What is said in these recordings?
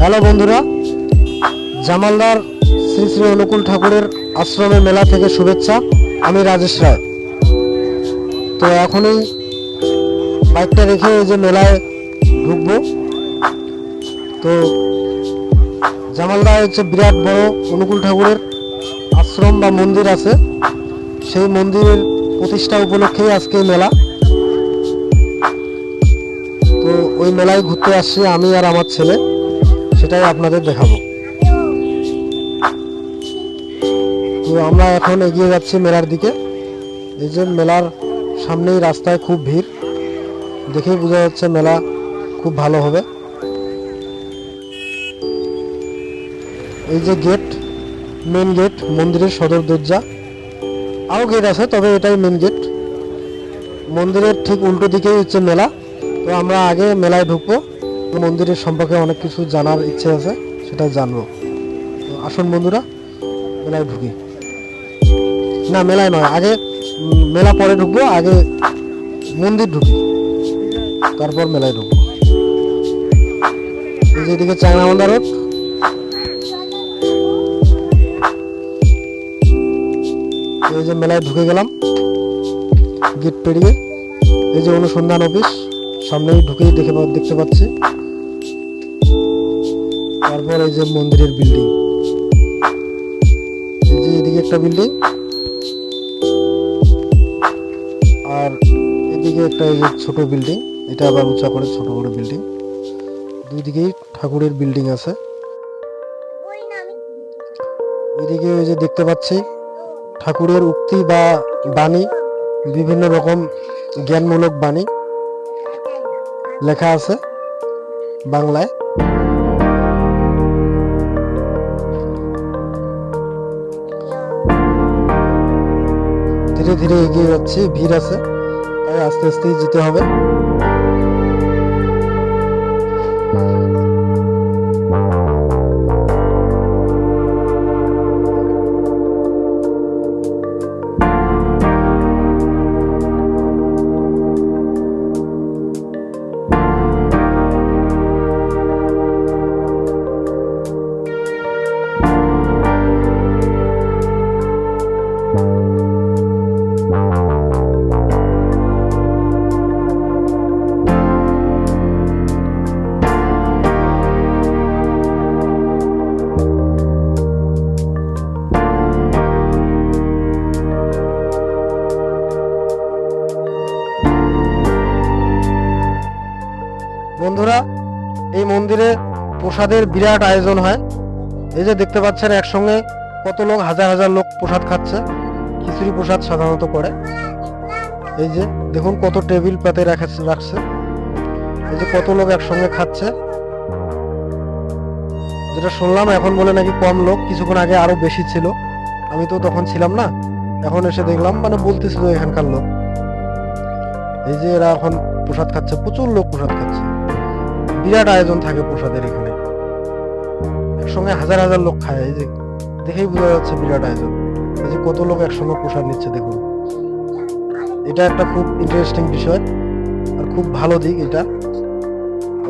Hello বন্ধুরা, জামালদার শ্রী শ্রী অনুকূল ঠাকুরের আশ্রমের মেলা থেকে শুভেচ্ছা। আমি রাজেশ রায়। তো এখনই বাইকটা রেখে এই যে মেলায় ঢুকবো। তো জামালদার হচ্ছে বিরাট বড় অনুকূল ঠাকুরের আশ্রম বা মন্দির আছে। সেই মন্দিরের প্রতিষ্ঠা উপলক্ষেই আজকে মেলা। তো ওই মেলায় ঘুরতে আসছি আমি আর আমার ছেলে। সেটাই আপনাদের দেখাবো। তো আমরা এখন এগিয়ে যাচ্ছি মেলার দিকে। এই যে মেলার সামনেই রাস্তায় খুব ভিড়। দেখেই বোঝা যাচ্ছে মেলা খুব ভালো হবে। এই যে গেট, মেন গেট, মন্দিরের সদর দরজা। আরও গেট আছে, তবে এটাই মেন গেট। মন্দিরের ঠিক উল্টো দিকেই হচ্ছে মেলা। তো আমরা আগে মেলায় ঢুকবো। মন্দিরের সম্পর্কে অনেক কিছু জানার ইচ্ছে আছে, সেটা জানব। আসুন বন্ধুরা, মেলায় ঢুকি। না, মেলায় নয়, আগে মেলা পরে ঢুকবো, আগে মন্দির ঢুকি। তারপর মেলায় ঢুকবো। এই যে এদিকে চায়নামান্দা রোড। এই যে মেলায় ঢুকে গেলাম, গেট পেরিয়ে। এই যে অনুসন্ধান অফিস, সামনেই ঢুকেই দেখে দেখতে পাচ্ছি। তারপর এই যে মন্দিরের বিল্ডিং এই যে এদিকে একটা বিল্ডিং আর এদিকে একটা এই যে ছোট বিল্ডিং এটা আবার উঁচা করে ছোট বড় বিল্ডিং দুই দিকেই ঠাকুরের বিল্ডিং আছে। এদিকে ওই যে দেখতে পাচ্ছি, ঠাকুরের উক্তি বা বাণী, বিভিন্ন রকম জ্ঞানমূলক বাণী লেখা আছে বাংলায়। ধীরে এগিয়ে যাচ্ছি ভিড় আছে তাই আস্তে আস্তেই যেতে হবে। বন্ধুরা, এই মন্দিরে প্রসাদের বিরাট আয়োজন হয়। এই যে দেখতে পাচ্ছেন, একসঙ্গে কত লোক, হাজার হাজার লোক প্রসাদ খাচ্ছে। খিচুড়ি প্রসাদ সাধারণত করে। এই যে দেখুন কত টেবিল পাতে রাখা- রাখছে। এই যে কত লোক একসঙ্গে খাচ্ছে। যেটা শুনলাম, এখন বলে নাকি কম লোক, কিছুক্ষণ আগে আরও বেশি ছিল। আমি তো তখন ছিলাম না। এখন এসে দেখলাম মানে বলতেছিল এখানকার লোক। এই যে এরা এখন প্রসাদ খাচ্ছে, প্রচুর লোক প্রসাদ খাচ্ছে। বিরাট আয়োজন থাকে প্রসাদের এখানে। একসঙ্গে হাজার হাজার লোক খায়, এই যে দেখেই বোঝা যাচ্ছে বিরাট আয়োজন। এই যে কত লোক একসঙ্গে প্রসাদ নিচ্ছে, দেখুন। এটা একটা খুব ইন্টারেস্টিং বিষয় আর খুব ভালো দিক এটা।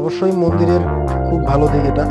অবশ্যই মন্দিরের খুব ভালো দিক এটা।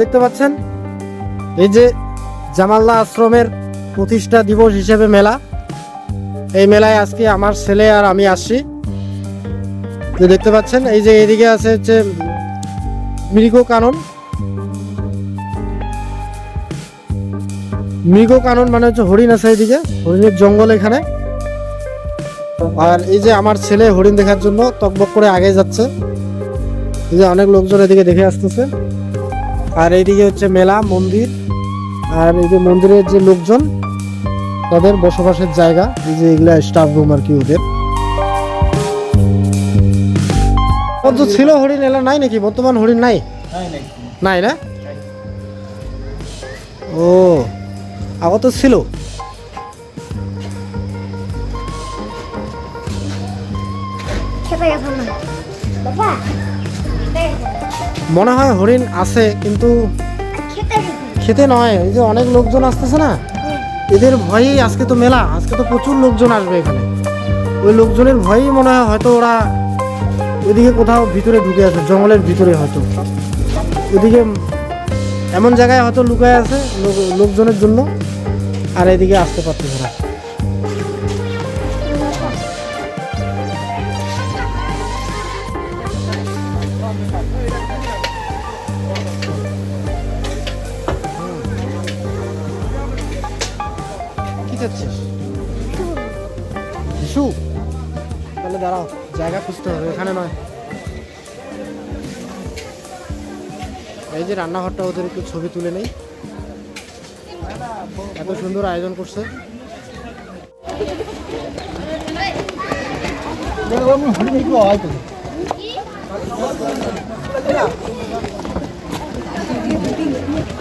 দেখতে পাচ্ছেন? এই যে জামালদা আশ্রমের প্রতিষ্ঠা দিবস হিসেবে মেলা। এই মেলায় আজকে আমার ছেলে আর আমি আসছি। দেখতে পাচ্ছেন, এই যে এদিকে আছে হচ্ছে মৃগ কানন। মৃগ কানন মানে হচ্ছে হরিণ আছে এইদিকে হরিণের জঙ্গল এখানে। আর এই যে আমার ছেলে হরিণ দেখার জন্য তকবক করে আগে যাচ্ছে। এই যে অনেক লোকজন এদিকে দেখে আসতেছে। আর এইদিকে হচ্ছে মেলা মন্দির। আর এই যে মন্দিরের যে লোকজন তাদের বসবাসের জায়গা এই যে এগুলা স্টাফ রুম আর কি ওদের। কত ছিল হরিণ এলা নাই নাকি? বর্তমান হরিণ নাই? নাই না? ও আগত তো ছিল। খেতে গেছো না। বাবা মনে হয় হরিণ আছে কিন্তু খেতে নয়। এই যে অনেক লোকজন আসতেছে না? এদের ভয়েই আজকে তো মেলা আজকে তো প্রচুর লোকজন আসবে এখানে। ওই লোকজনের ভয়েই মনে হয় হয়তো ওরা ওইদিকে কোথাও ভিতরে ঢুকে আছে জঙ্গলের ভিতরে হয়তো। ওইদিকে এমন জায়গায় হয়তো লুকায় আছে লোকজনের জন্য আর এদিকে আসতে পারতেছে না। খুঁজতে হবে এখানে নয়। এই যে রান্নাঘরটা ওদের একটু ছবি তুলে নেই। এত সুন্দর আয়োজন করছে।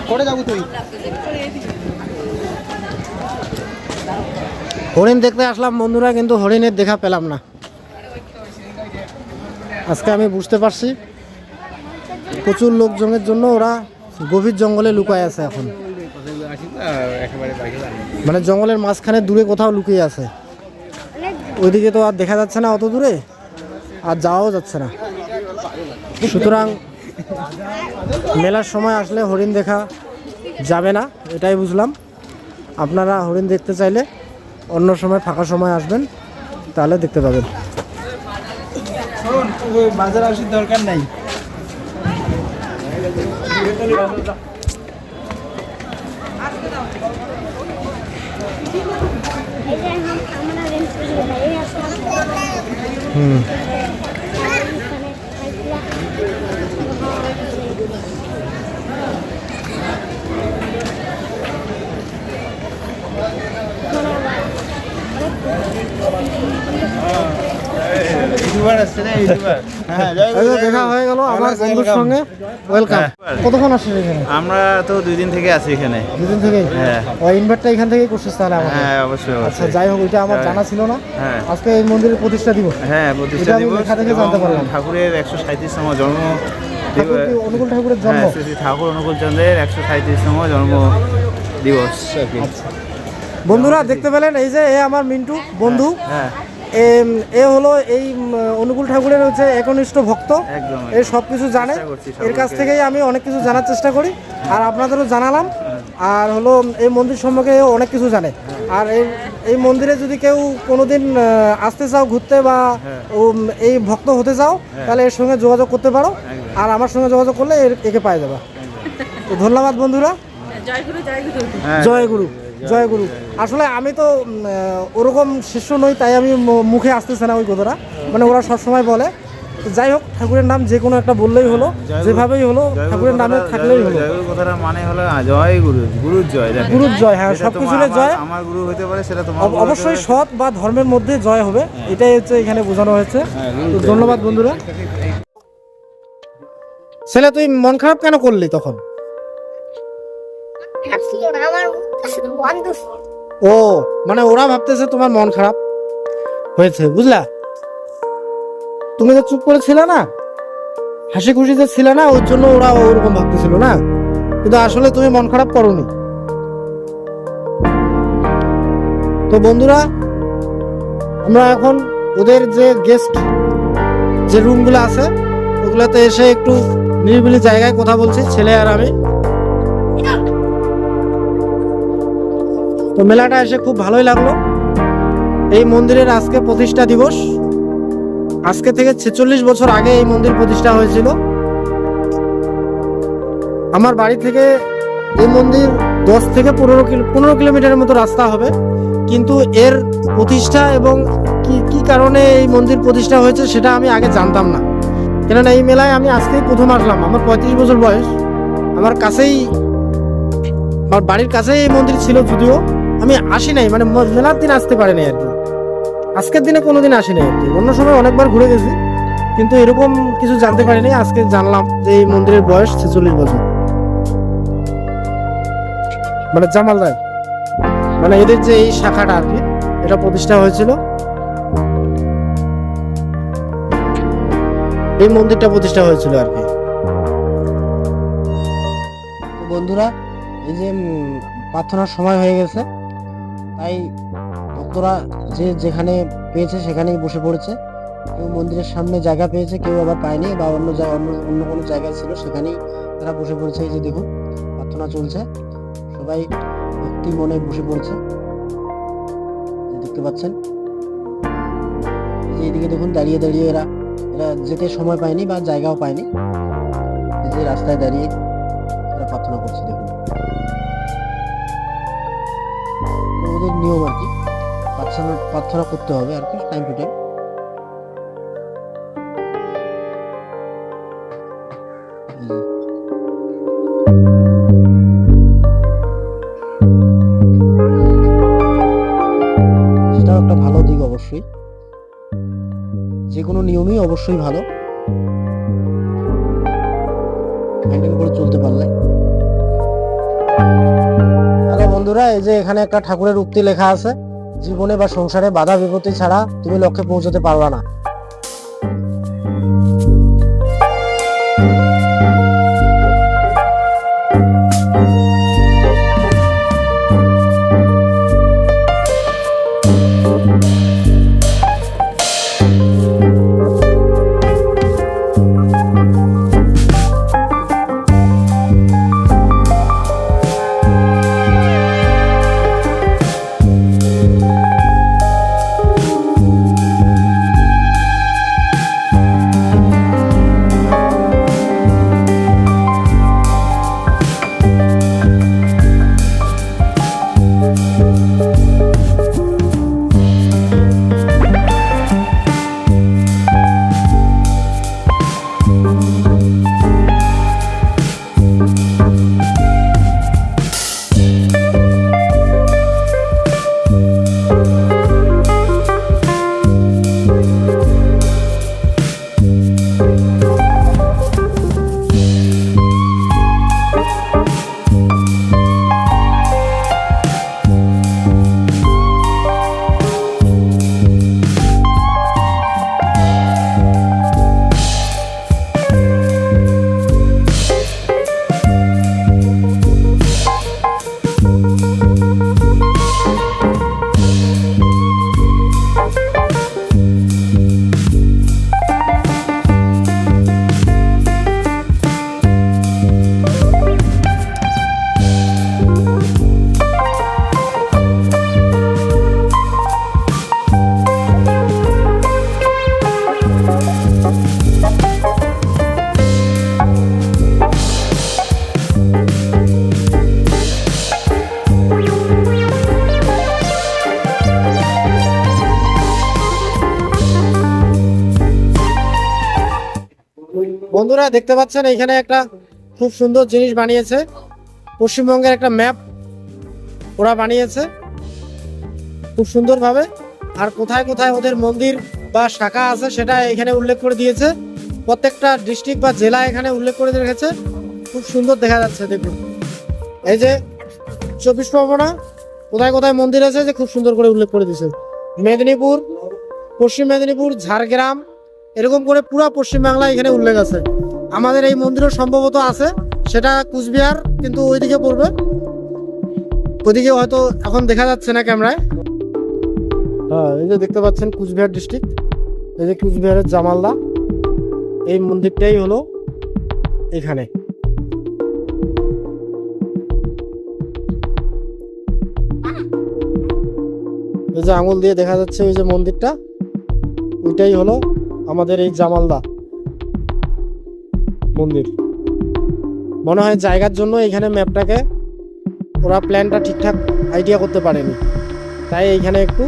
করে যাব তুই। হরিণ দেখতে আসলাম বন্ধুরা কিন্তু হরিণের দেখা পেলাম না। আজকে আমি বুঝতে পারছি। প্রচুর লোকজনের জন্য ওরা গভীর জঙ্গলে লুকায় আছে এখন। মানে জঙ্গলের মাঝখানে দূরে কোথাও লুকিয়ে আছে। ওইদিকে তো আর দেখা যাচ্ছে না অত দূরে, আর যাওয়াও যাচ্ছে না। সুতরাং মেলার সময় আসলে হরিণ দেখা যাবে না, এটাই বুঝলাম। আপনারা হরিণ দেখতে চাইলে অন্য সময় ফাঁকা সময় আসবেন, তাহলে দেখতে পাবেন। বাজার আসার দরকার নাই। হুম। ইউটিউবার আসছে না ইউটিউবার হ্যাঁ দেখা হয়ে গেল আমার বন্ধুর সঙ্গে। ওয়েলকাম হ্যাঁ। কতক্ষণ আসছিস এখানে? আমরা তো দুই দিন থেকে আছি এখানে। দুদিন থেকে? হ্যাঁ। ও ইনভার্টটা এখান থেকেই করছিস তাহলে আমাকে? হ্যাঁ অবশ্যই আচ্ছা যাই হোক ওইটা আমার। জানা ছিল না। হ্যাঁ। আজকে এই মন্দিরের প্রতিষ্ঠা দিব হ্যাঁ প্রতিষ্ঠা দিবস লেখা থেকে জানতে পারলাম। ঠাকুরের একশো সাঁত্রিশতম জন্ম অনুকূল ঠাকুরের জন্ম? হ্যাঁ শ্রী শ্রী ঠাকুর অনুকূল চন্দ্রের একশো সাঁত্রিশতম জন্ম দিবস আচ্ছা। বন্ধুরা দেখতে পেলেন এই যে এ আমার মিন্টু বন্ধু। হ্যাঁ। এ হলো এই অনুকূল ঠাকুরের হচ্ছে একনিষ্ঠ ভক্ত। এ সব কিছু জানে। এর কাছ থেকেই আমি অনেক কিছু জানার চেষ্টা করি। আর আপনাদেরও জানালাম। আর হলো এই মন্দির সম্পর্কে অনেক কিছু জানে। আর এই এই মন্দিরে যদি কেউ কোনোদিন আসতে চাও ঘুরতে বা উম, এই ভক্ত হতে চাও তাহলে এর সঙ্গে যোগাযোগ করতে পারো। আর আমার সঙ্গে যোগাযোগ করলে এর- একে পাই যাবা। তো ধন্যবাদ বন্ধুরা। হ্যাঁ জয় গুরু। জয় গুরু। আসলে আমি তো ওরকম শিষ্য নই তাই আমি মুখে আসতেছে না ওই কথাটা। মানে ওরা সবসময় বলে। যাই হোক ঠাকুরের নাম যে কোনো একটা বললেই হলো যেভাবেই হলো ঠাকুরের নামে থাকলেই হলো। কথাটা মানে হলো জয় গুরু গুরুর জয় গুরুর জয় হ্যাঁ সব কিছুর জয়। আমার গুরু হতে পারে সেটা তোমার গুরু অবশ্যই সৎ বা ধর্মের মধ্যে জয় হবে এটাই হচ্ছে এখানে বোঝানো হয়েছে। হ্যাঁ, তো ধন্যবাদ বন্ধুরা। ছেলে তুই মন খারাপ কেন করলি তখন? আমার ও মানে ওরা ভাবতেছে তোমার মন খারাপ। হয়েছে বুঝলা? তুমি তো চুপ করে ছিলে না হাসি খুশিতে ছিলে না ওর জন্য ওরা ওরকম ভাবতেছিল না? কিন্তু আসলে তুমি মন খারাপ করনি। তো বন্ধুরা আমরা এখন ওদের যে গেস্ট যে রুমগুলো আছে ওগুলোতে এসে একটু নিরিবিলি জায়গায় কথা বলছি ছেলে আর আমি। তো মেলাটা এসে খুব ভালোই লাগল। এই মন্দিরের আজকে প্রতিষ্ঠা দিবস। আজকে থেকে ছেচল্লিশ বছর আগে এই মন্দির প্রতিষ্ঠা হয়েছিল। আমার বাড়ি থেকে এই মন্দির দশ থেকে পনেরো কিলো পনেরো কিলোমিটারের মতো রাস্তা হবে। কিন্তু এর প্রতিষ্ঠা এবং কি কি কারণে এই মন্দির প্রতিষ্ঠা হয়েছে সেটা আমি আগে জানতাম না। কেননা এই মেলায় আমি আজকেই প্রথম আসলাম। আমার পঁয়ত্রিশ বছর বয়স। আমার কাছেই আমার বাড়ির কাছেই এই মন্দির ছিল যদিও। আমি আসি নাই মানে মেলার দিন আসতে পারি নাই আর কি। আজকের দিনে কোনোদিন আসি নাই আর কি। অন্য সময় অনেকবার ঘুরে গেছি, কিন্তু এরকম কিছু জানতে পারিনি আজকে জানলাম যে এই মন্দিরের বয়স ছেচল্লিশ বছর। মানে জামালদার মানে এদের যে এই শাখাটা আর কি, এটা প্রতিষ্ঠা হয়েছিল। এই মন্দিরটা প্রতিষ্ঠা হয়েছিল আর কি। বন্ধুরা, এই যে প্রার্থনার সময় হয়ে গেছে। তাই ভক্তরা যে যেখানে পেয়েছে সেখানেই বসে পড়েছে। কেউ মন্দিরের সামনে জায়গা পেয়েছে, কেউ আবার পায়নি বা অন্য অন্য অন্য কোনো জায়গায় ছিল সেখানেই তারা বসে পড়েছে। এই যে দেখুন প্রার্থনা চলছে। সবাই ভক্তি মনে বসে পড়েছে। দেখতে পাচ্ছেন। এই যে এদিকে দেখুন, দাঁড়িয়ে দাঁড়িয়ে এরা এরা যেতে সময় পায়নি বা জায়গাও পায়নি। যে রাস্তায় দাঁড়িয়ে ওদের নিয়ম আর কি। প্রার্থনা করতে হবে আর কি টাইম টু টাইম সেটাও একটা ভালো দিক অবশ্যই। যে কোনো নিয়মই অবশ্যই ভালো। বন্ধুরা, এই যে এখানে একটা ঠাকুরের উক্তি লেখা আছে, জীবনে বা সংসারে বাধা বিপত্তি ছাড়া তুমি লক্ষ্যে পৌঁছতে পারবা না। দেখতে পাচ্ছেন, এখানে একটা খুব সুন্দর জিনিস বানিয়েছে। পশ্চিমবঙ্গের একটা ম্যাপ ওরা বানিয়েছে খুব সুন্দরভাবে। আর কোথায় কোথায় ওদের মন্দির বা শাখা আছে সেটা এখানে উল্লেখ করে দিয়েছে। প্রত্যেকটা ডিস্ট্রিক্ট বা জেলা এখানে উল্লেখ করে রেখেছে। খুব সুন্দর দেখা যাচ্ছে, দেখুন। এই যে চব্বিশ পরগনা, কোথায় কোথায় মন্দির আছে যে খুব সুন্দর করে উল্লেখ করে দিয়েছে। মেদিনীপুর, পশ্চিম মেদিনীপুর, ঝাড়গ্রাম, এরকম করে পুরো পশ্চিমবাংলা এখানে উল্লেখ আছে। আমাদের এই মন্দিরও সম্ভবত আছে। সেটা কুচবিহার, কিন্তু ওইদিকে পড়বে। ওইদিকে হয়তো এখন দেখা যাচ্ছে না ক্যামেরায়। হ্যাঁ এই যে দেখতে পাচ্ছেন কুচবিহার ডিস্ট্রিক্ট এই যে কুচবিহারের জামালদা। এই মন্দিরটাই হলো এখানে। ওই যে আঙুল দিয়ে দেখা যাচ্ছে ওই যে মন্দিরটা। ওইটাই হলো আমাদের এই জামালদা। মন্দির। মনে হয় জায়গার জন্য এখানে ম্যাপটাকে ওরা প্ল্যানটা ঠিকঠাক আইডিয়া করতে পারেনি। তাই এইখানে একটু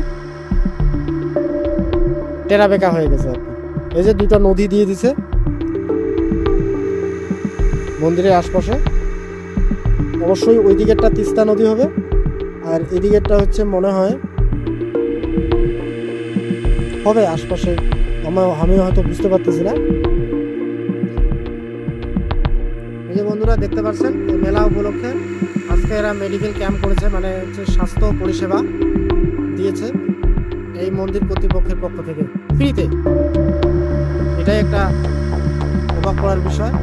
টেরা বেকা হয়ে গেছে আর এই যে দুটো নদী দিয়ে দিছে। মন্দিরের আশপাশে। অবশ্যই ওই দিকেরটা তিস্তা নদী হবে। আর এদিকেরটা হচ্ছে মনে হয় হবে আশপাশে। আমার আমি হয়তো বুঝতে পারতেছি না। বন্ধুরা দেখতে পাচ্ছেন মেলা উপলক্ষে আজকে এরা মেডিকেল ক্যাম্প করেছে মানে হচ্ছে স্বাস্থ্য পরিষেবা দিয়েছে এই মন্দির কর্তৃপক্ষের পক্ষ থেকে। ফ্রিতে এটাই একটা অবাক করার বিষয়।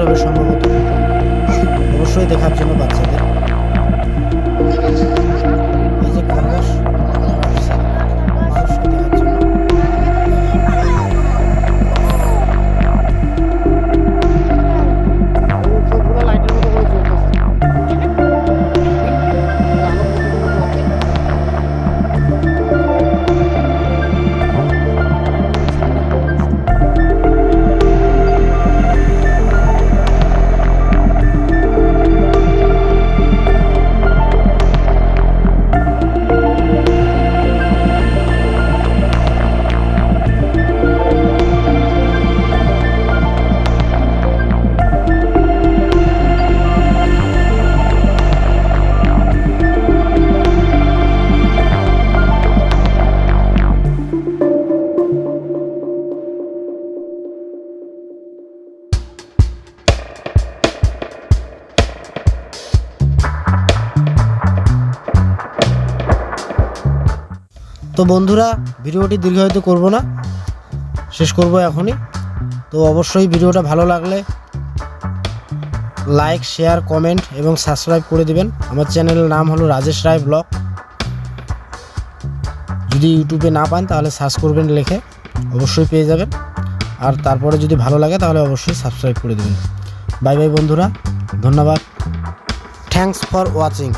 হবে তো বন্ধুরা, ভিডিওটি দীর্ঘায়িত করব না। শেষ করব এখনই। তো অবশ্যই ভিডিওটা ভালো লাগলে লাইক, শেয়ার, কমেন্ট এবং সাবস্ক্রাইব করে দিবেন। আমার চ্যানেলের নাম হলো রাজেশ রায় ব্লগ। যদি ইউটিউবে না পান তাহলে সার্চ করবেন লিখে, অবশ্যই পেয়ে যাবেন। আর তারপরে যদি ভালো লাগে তাহলে অবশ্যই সাবস্ক্রাইব করে দেবেন। বাই বাই বন্ধুরা, ধন্যবাদ। Thanks for watching.